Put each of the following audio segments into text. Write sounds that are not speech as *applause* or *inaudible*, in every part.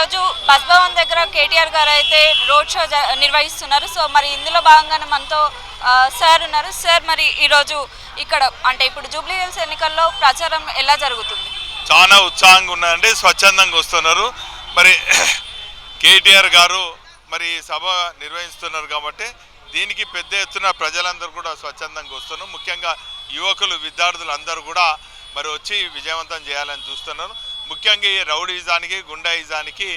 ఈరోజు బస్ భవన్ దగ్గర కేటీఆర్ గారు అయితే రోడ్ షో జ- నిర్వహిస్తున్నారు. సో మరి ఇందులో భాగంగానే మనతో సార్ ఉన్నారు. సార్ మరి ఈరోజు ఇక్కడ అంటే ఇప్పుడు జూబ్లీ హిల్స్ ఎన్నికల్లో ప్రచారం ఎలా జరుగుతుంది? చాలా ఉత్సాహంగా ఉన్నారండి. స్వచ్ఛందంగా వస్తున్నారు. మరి *clears throat* కేటీఆర్ గారు మరి సభ నిర్వహిస్తున్నారు కాబట్టి దీనికి పెద్ద ఎత్తున ప్రజలందరూ కూడా స్వచ్ఛందంగా వస్తున్నారు. ముఖ్యంగా యువకులు విద్యార్థులు అందరూ కూడా మరి వచ్చి విజయవంతం చేయాలని చూస్తున్నారు. ముఖ్యంగా ఈ రౌడీజానికి గుండాయిజానికి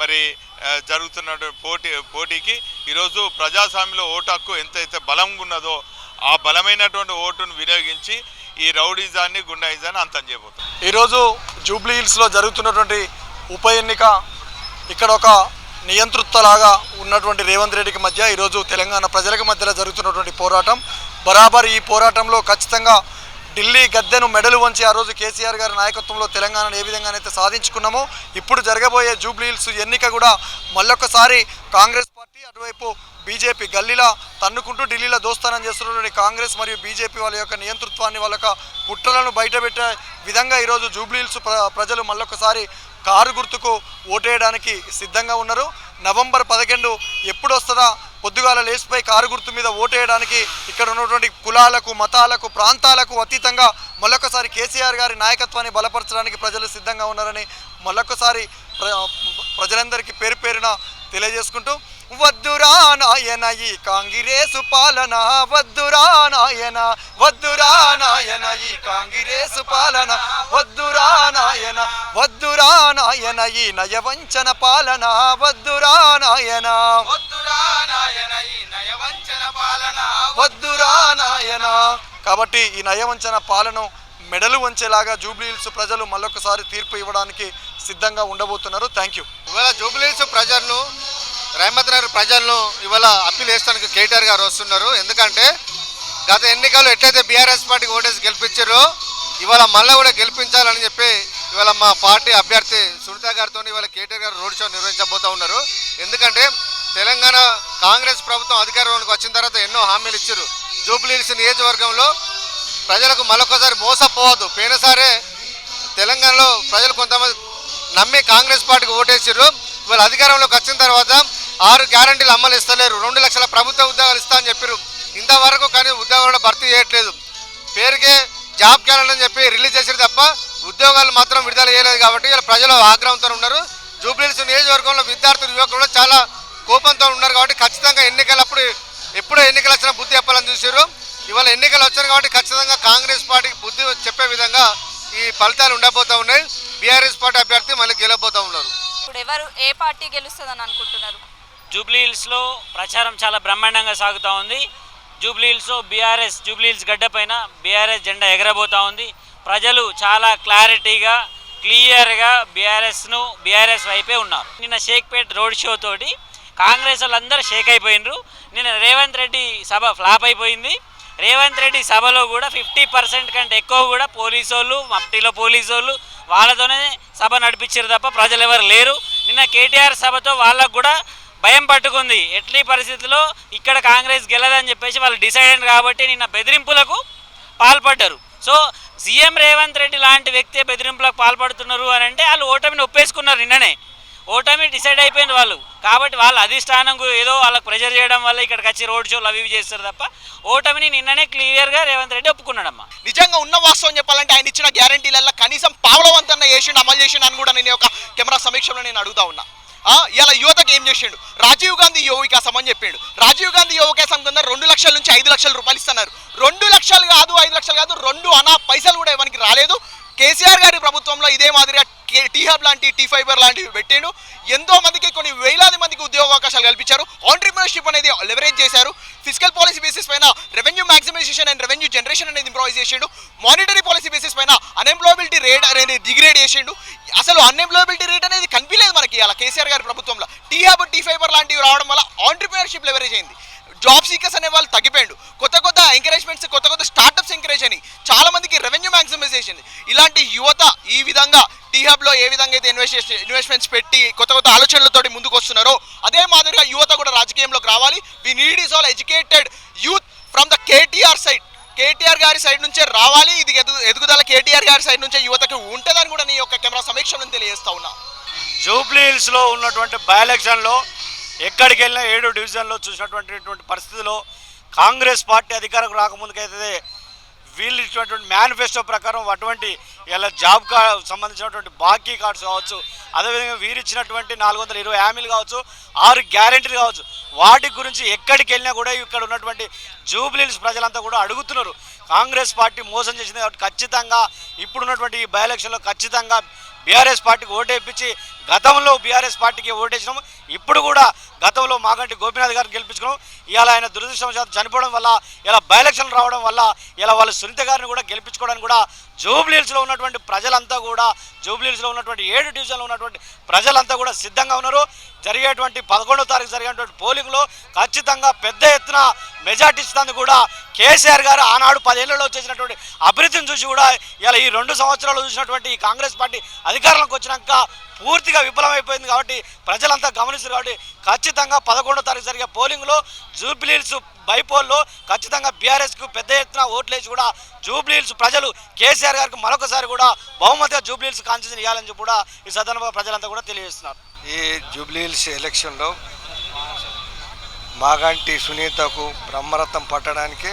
మరి జరుగుతున్న పోటీ పోటీకి ఈరోజు ప్రజాస్వామ్యంలో ఓటు హక్కు ఎంతైతే బలంగా ఉన్నదో ఆ బలమైనటువంటి ఓటును వినియోగించి ఈ రౌడీజాన్ని గుండాయిజాన్ని అంతం చేయబోతుంది ఈరోజు జూబ్లీ హిల్స్లో జరుగుతున్నటువంటి ఉప ఎన్నిక ఇక్కడ ఒక నియంతృత్వలాగా ఉన్నటువంటి రేవంత్ రెడ్డికి మధ్య ఈరోజు తెలంగాణ ప్రజలకు మధ్యలో జరుగుతున్నటువంటి పోరాటం. బరాబర్ ఈ పోరాటంలో ఖచ్చితంగా ఢిల్లీ గద్దెను మెడలు వంచి ఆ రోజు కేసీఆర్ గారి నాయకత్వంలో తెలంగాణను ఏ విధంగానైతే సాధించుకున్నామో ఇప్పుడు జరగబోయే జూబ్లీ హిల్స్ ఎన్నిక కూడా మళ్ళొకసారి కాంగ్రెస్ పార్టీ అటువైపు బీజేపీ గల్లీలా తన్నుకుంటూ ఢిల్లీలో దోస్తానం చేస్తున్నటువంటి కాంగ్రెస్ మరియు బీజేపీ వాళ్ళ యొక్క నియంతృత్వాన్ని వాళ్ళ యొక్క కుట్రలను బయటపెట్టే విధంగా ఈరోజు జూబ్లీ హిల్స్ ప్ర- ప్రజలు మళ్ళొకసారి కారు గుర్తుకు ఓటేయడానికి సిద్ధంగా ఉన్నారు. నవంబర్ పదకొండు ఎప్పుడు వస్తుందా పొద్దుగాల లేచిపోయి కారు గుర్తు మీద ఓటేయడానికి ఇక్కడ ఉన్నటువంటి కులాలకు మతాలకు ప్రాంతాలకు అతీతంగా మళ్ళొకసారి కేసీఆర్ గారి నాయకత్వాన్ని బలపరచడానికి ప్రజలు సిద్ధంగా ఉన్నారని మళ్ళొకసారి ప్ర ప్రజలందరికీ పేరు పేరున తెలియజేసుకుంటూ వద్దురా నాయన ఈ కాంగ్రెసు పాలన వద్దురా నాయన వద్దురా నాయన ఈ కాంగ్రెసు పాలన వద్దురా నాయన వద్దురా నాయన ఈ నయవంచన పాలన వద్దురా నాయన. వద్దురా నాయన కాబట్టి ఈ నయవంచన పాలన మెడలు వంచేలాగా జూబ్లీ హిల్స్ ప్రజలు మళ్ళొకసారి తీర్పు ఇవ్వడానికి సిద్ధంగా ఉండబోతున్నారు. థ్యాంక్ యూ ఇవాళ జూబ్లీస్ ప్రజలను రహమత్ నగర్ ప్రజలను ఇవాళ అప్పీల్ వేస్తానికి కేటీఆర్ గారు వస్తున్నారు. ఎందుకంటే గత ఎన్నికల్లో ఎట్లయితే బీఆర్ఎస్ పార్టీకి ఓటేసి గెలిపించారో ఇవాళ మళ్ళీ కూడా గెలిపించాలని చెప్పి ఇవాళ మా పార్టీ అభ్యర్థి సునీత గారితో ఇవాళ కేటీఆర్ గారు రోడ్ షో నిర్వహించబోతూ ఉన్నారు. ఎందుకంటే తెలంగాణ కాంగ్రెస్ ప్రభుత్వం అధికారంలోకి వచ్చిన తర్వాత ఎన్నో హామీలు ఇచ్చారు. జూబ్లీహిల్స్ నియోజకవర్గంలో ప్రజలకు మరొకసారి మోసపోవద్దు. పోయినసారే తెలంగాణలో ప్రజలు కొంతమంది నమ్మి కాంగ్రెస్ పార్టీకి ఓటేసారు ఇవాళ అధికారంలోకి వచ్చిన తర్వాత ఆరు గ్యారంటీలు అమలు ఇస్తలేరు. రెండు లక్షల ప్రభుత్వ ఉద్యోగాలు ఇస్తా అని చెప్పారు ఇంతవరకు కానీ ఉద్యోగాలు భర్తీ చేయట్లేదు. పేరుకే జాబ్ క్యాలెండర్ అని చెప్పి రిలీజ్ చేసారు తప్ప ఉద్యోగాలు మాత్రం విడుదల చేయలేదు కాబట్టి ఇలా ప్రజలు ఆగ్రహంతో ఉన్నారు. జూబ్లీహిల్స్ నియోజకవర్గంలో విద్యార్థులు యువకులు చాలా కోపంతో ఉన్నారు కాబట్టి ఖచ్చితంగా ఎన్నికలప్పుడు ఎప్పుడో ఎన్నికలు వచ్చిన బుద్ధి చెప్పాలని చూసారు ఇవాళ ఎన్నికలు వచ్చారు కాబట్టి ఖచ్చితంగా కాంగ్రెస్ పార్టీకి బుద్ధి చెప్పే విధంగా ఈ ఫలితాలు ఉండబోతూ ఉన్నాయి. బీఆర్ఎస్ పార్టీ అభ్యర్థి మళ్ళీ గెలబోతా ఉన్నారు. ఇప్పుడు ఎవరు ఏ పార్టీ గెలుస్తుందని అనుకుంటున్నారు? జూబ్లీ హిల్స్లో ప్రచారం చాలా బ్రహ్మాండంగా సాగుతూ ఉంది. జూబ్లీహిల్స్లో బీఆర్ఎస్ జూబ్లీ హిల్స్ గడ్డ పైన బీఆర్ఎస్ జెండా ఎగరబోతూ ఉంది. ప్రజలు చాలా క్లారిటీగా క్లియర్గా బీఆర్ఎస్ను బీఆర్ఎస్ వైపే ఉన్నారు. నిన్న షేక్పేట్ రోడ్ షో తోటి కాంగ్రెస్ వాళ్ళందరూ షేక్ అయిపోయినరు. నిన్న రేవంత్ రెడ్డి సభ ఫ్లాప్ అయిపోయింది. రేవంత్ రెడ్డి సభలో కూడా ఫిఫ్టీ పర్సెంట్ కంటే ఎక్కువ కూడా పోలీసు వాళ్ళు మఫ్టీలో పోలీసు వాళ్ళు వాళ్ళతోనే సభ నడిపించారు తప్ప ప్రజలు ఎవరు లేరు. నిన్న కేటీఆర్ సభతో వాళ్ళకు కూడా భయం పట్టుకుంది. ఎట్లీ పరిస్థితుల్లో ఇక్కడ కాంగ్రెస్ గెలదని చెప్పేసి వాళ్ళు డిసైడ్ అయ్యారు కాబట్టి నిన్న బెదిరింపులకు పాల్పడ్డారు. సో సీఎం రేవంత్ రెడ్డి లాంటి వ్యక్తి బెదిరింపులకు పాల్పడుతున్నారు అని అంటే వాళ్ళు ఓటమిని ఒప్పేసుకున్నారు నిన్ననే. ఓటమి డిసైడ్ అయిపోయింది వాళ్ళు. కాబట్టి వాళ్ళ అధిష్టానం ఏదో వాళ్ళకి ప్రెజర్ చేయడం వల్ల ఇక్కడికి వచ్చి రోడ్ షోలు అవి చేస్తారు తప్ప ఓటమిని నిన్ననే క్లియర్గా రేవంత్ రెడ్డి ఒప్పుకున్నాడమ్మా. నిజంగా ఉన్న వాస్తవం చెప్పాలంటే ఆయన ఇచ్చిన గ్యారంటీలల్లో కనీసం పావలవంతన్న చేసిండు అమలు చేసిండు అని కూడా నేను ఒక కెమెరా సమీక్షలో నేను అడుగుతా ఉన్నా. ఇలా యువతకు ఏం చేసిండు? రాజీవ్ గాంధీ యువ వికాసం అని చెప్పిండు. రాజీవ్ గాంధీ యువ వికాసం కింద రెండు లక్షల నుంచి ఐదు లక్షల రూపాయలు ఇస్తున్నారు. రెండు లక్షలు కాదు ఐదు లక్షలు కాదు రెండు అనా పైసలు కూడా ఇవ్వడానికి రాలేదు. కేసీఆర్ గారి ప్రభుత్వంలో ఇదే మాదిరిగా టీ హబ్ లాంటి టీ ఫైబర్ లాంటివి పెట్టిండు. ఎంతో మందికి కొన్ని వేలాది మందికి ఉద్యోగ అవకాశాలు కల్పించారు. ఆంటర్ప్రినర్షిప్ అనేది లెవరేజ్ చేశారు. ఫిజికల్ పాలసీ బేసిస్ పైన revenue maximisation and revenue generation అనేది ఇంప్రూవైజ్ చేసిండు. మానిటరీ పాలసీ బేసిస్ పైన అన్ఎంప్లాయబిలిటీ రేట్ అనేది డిగ్రేడ్ చేసిండు. అసలు అన్ఎంప్లాయబిలిటీ రేట్ అనేది కనిపించలేదు మనకి అలా కేసీఆర్ గారి ప్రభుత్వంలో. టీ హబ్ టీ ఫైబర్ లాంటివి రావడం వల్ల ఆంటర్ప్రినర్షిప్ లెవరేజ్ అయింది. జాబ్ సీకర్స్ అనే వాళ్ళు తగ్గిపోయాడు. కొత్త కొత్త ఎంకరేజ్మెంట్స్ కొత్త కొత్త స్టార్టప్స్ ఎంకరేజ్ అని చాలా మందికి రెవెన్యూ మ్యాక్సిమైజేషన్ ఇలాంటి యువత ఈ విధంగా టీహబ్లో ఏ విధంగా అయితే ఇన్వెస్ట్ ఇన్వెస్ట్మెంట్స్ పెట్టి కొత్త కొత్త ఆలోచనలతోటి ముందుకు వస్తున్నారో అదే మాదిరిగా యువత కూడా రాజకీయంలోకి రావాలి. We need is all educated youth from the KTR side KTR గారి సైడ్ నుంచే రావాలి. ఇది ఎదు ఎదుగుదల కేటీఆర్ గారి సైడ్ నుంచే యువతకు ఉంటుందని కూడా నీ యొక్క కెమెరా సమీక్షను తెలియజేస్తా ఉన్నా. జూబ్లీ హిల్స్లో ఉన్నటువంటి బై ఎలక్షన్లో ఎక్కడికి వెళ్ళినా ఏడు డివిజన్లో చూసినటువంటి పరిస్థితిలో కాంగ్రెస్ పార్టీ అధికారకు రాకముందుకైతే వీళ్ళు ఇచ్చినటువంటి మేనిఫెస్టో ప్రకారం అటువంటి ఇలా జాబ్ కార్డ్ సంబంధించినటువంటి బాకీ కార్డ్స్ కావచ్చు అదేవిధంగా వీరిచ్చినటువంటి నాలుగు వందల ఇరవై హామీలు కావచ్చు ఆరు గ్యారెంటీలు కావచ్చు వాటి గురించి ఎక్కడికి వెళ్ళినా కూడా ఇక్కడ ఉన్నటువంటి జూబ్లీస్ ప్రజలంతా కూడా అడుగుతున్నారు. కాంగ్రెస్ పార్టీ మోసం చేసింది కాబట్టి ఖచ్చితంగా ఇప్పుడున్నటువంటి ఈ బై ఎలక్షన్లో ఖచ్చితంగా బీఆర్ఎస్ పార్టీకి ఓటేపించి గతంలో బీఆర్ఎస్ పార్టీకి ఓటేసినాము. ఇప్పుడు కూడా గతంలో మాగంటి గోపీనాథ్ గారిని గెలిపించుకున్నాం ఇలా ఆయన దురదృష్టవశాత్తు చనిపోవడం వల్ల ఇలా బైలక్షన్ రావడం వల్ల ఇలా వాళ్ళ సునీత గారిని కూడా గెలిపించుకోవడానికి కూడా జూబ్లీహిల్స్లో ఉన్నటువంటి ప్రజలంతా కూడా జూబ్లీహిల్స్లో ఉన్నటువంటి ఏడు డివిజన్లో ఉన్నటువంటి ప్రజలంతా కూడా సిద్ధంగా ఉన్నారు. జరిగేటువంటి పదకొండో తారీఖు జరిగేటువంటి పోలింగ్లో ఖచ్చితంగా పెద్ద ఎత్తున మెజార్టీ ఇస్తుంది కూడా కేసీఆర్ గారు ఆనాడు పదేళ్ళలో చేసినటువంటి అభివృద్ధిని చూసి కూడా ఇలా ఈ రెండు సంవత్సరాలు చూసినటువంటి ఈ కాంగ్రెస్ పార్టీ అధికారంలోకి వచ్చినాక పూర్తిగా విఫలమైపోయింది కాబట్టి ప్రజలంతా గమనిస్తారు కాబట్టి ఖచ్చితంగా పదకొండో తారీఖు జరిగే పోలింగ్లో జూబ్లీహిల్స్ బైపోల్లో ఖచ్చితంగా బీఆర్ఎస్కు పెద్ద ఎత్తున ఓట్లేసి కూడా జూబ్లీహిల్స్ ప్రజలు కేసీఆర్ గారికి మరొకసారి కూడా బహుమతిగా జూబ్లీహిల్స్ కాన్స్టిట్యూషన్ ఇవ్వాలని చెప్పి కూడా ఈ సందర్భంగా ప్రజలంతా కూడా తెలియజేస్తున్నారు. ఈ జూబ్లీహిల్స్ ఎలక్షన్లో మాగంటి సునీతకు బ్రహ్మరథం పట్టడానికి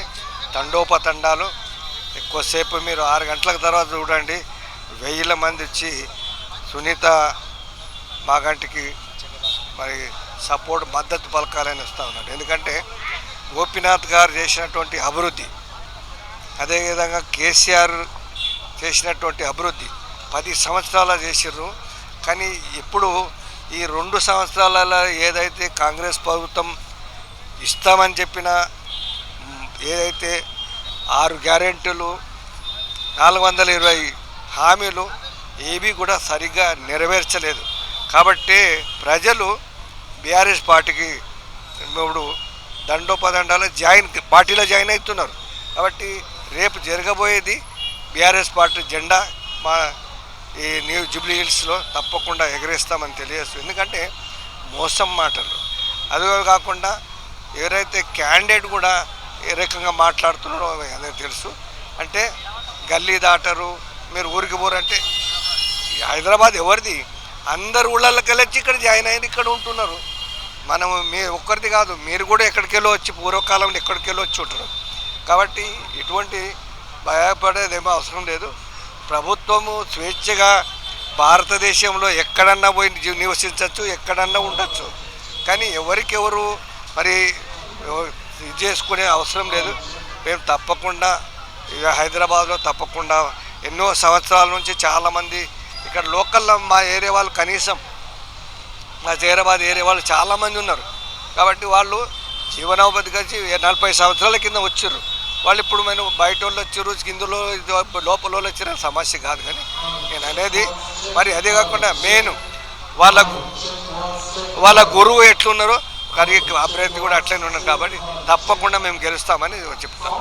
తండోపతండాలు. ఎక్కువసేపు మీరు ఆరు గంటల తర్వాత చూడండి. వెయ్యిల మంది వచ్చి సునీత మాగంటికి మరి సపోర్ట్ మద్దతు పలకాలని ఇస్తూ ఉన్నాడు. ఎందుకంటే గోపీనాథ్ గారు చేసినటువంటి అభివృద్ధి అదేవిధంగా కేసీఆర్ చేసినటువంటి అభివృద్ధి పది సంవత్సరాల చేసిర్రు. కానీ ఇప్పుడు ఈ రెండు సంవత్సరాలలో ఏదైతే కాంగ్రెస్ ప్రభుత్వం ఇస్తామని చెప్పిన ఏదైతే ఆరు గ్యారెంటీలు నాలుగు వందల ఇరవై హామీలు ఏవి కూడా సరిగ్గా నెరవేర్చలేదు. కాబట్టి ప్రజలు బీఆర్ఎస్ పార్టీకి ఇప్పుడు దండోపదండాలు జాయిన్ పార్టీలో జాయిన్ అవుతున్నారు. కాబట్టి రేపు జరగబోయేది బీఆర్ఎస్ పార్టీ జెండా మా ఈ న్యూ జూబ్లీ హిల్స్లో తప్పకుండా ఎగరేస్తామని తెలియజేస్తుంది ఎందుకంటే మోసం మాటలు. అదే కాకుండా ఎవరైతే క్యాండిడేట్ కూడా ఏ రకంగా మాట్లాడుతున్నారో అనేది తెలుసు. అంటే గల్లీ దాటరు మీరు ఊరికి పోరంటే హైదరాబాద్ ఎవరిది? అందరు ఊళ్ళకి వెళ్ళొచ్చి ఇక్కడ జాయిన్ అయ్యి ఇక్కడ ఉంటున్నారు. మనం మీ ఒక్కరిది కాదు మీరు కూడా ఎక్కడికెళ్ళో వచ్చి పూర్వకాలంలో ఎక్కడికెళ్ళో వచ్చి ఉంటారు కాబట్టి ఇటువంటి భయపడేదేమో అవసరం లేదు. ప్రభుత్వము స్వేచ్ఛగా భారతదేశంలో ఎక్కడన్నా పోయి నివసించవచ్చు ఎక్కడన్నా ఉండొచ్చు. కానీ ఎవరికెవరు మరి ఇది చేసుకునే అవసరం లేదు. మేము తప్పకుండా ఇక హైదరాబాద్లో తప్పకుండా ఎన్నో సంవత్సరాల నుంచి చాలామంది ఇక్కడ లోకల్లో మా ఏరియా వాళ్ళు కనీసం మా జైరాబాద్ ఏరియా వాళ్ళు చాలామంది ఉన్నారు. కాబట్టి వాళ్ళు జీవనోపాధి కలిసి నలభై సంవత్సరాల కింద వచ్చారు వాళ్ళు ఇప్పుడు మేము బయట వాళ్ళు వచ్చారు కిందలో లోపల వాళ్ళు వచ్చిన సమస్య కాదు కానీ నేను అనేది మరి అదే కాకుండా మెయిన్ వాళ్ళకు వాళ్ళ గురువు ఎట్లున్నారో కానీ అభ్యర్థి కూడా అట్లనే ఉన్నారు కాబట్టి తప్పకుండా మేము గెలుస్తామని చెప్తాం.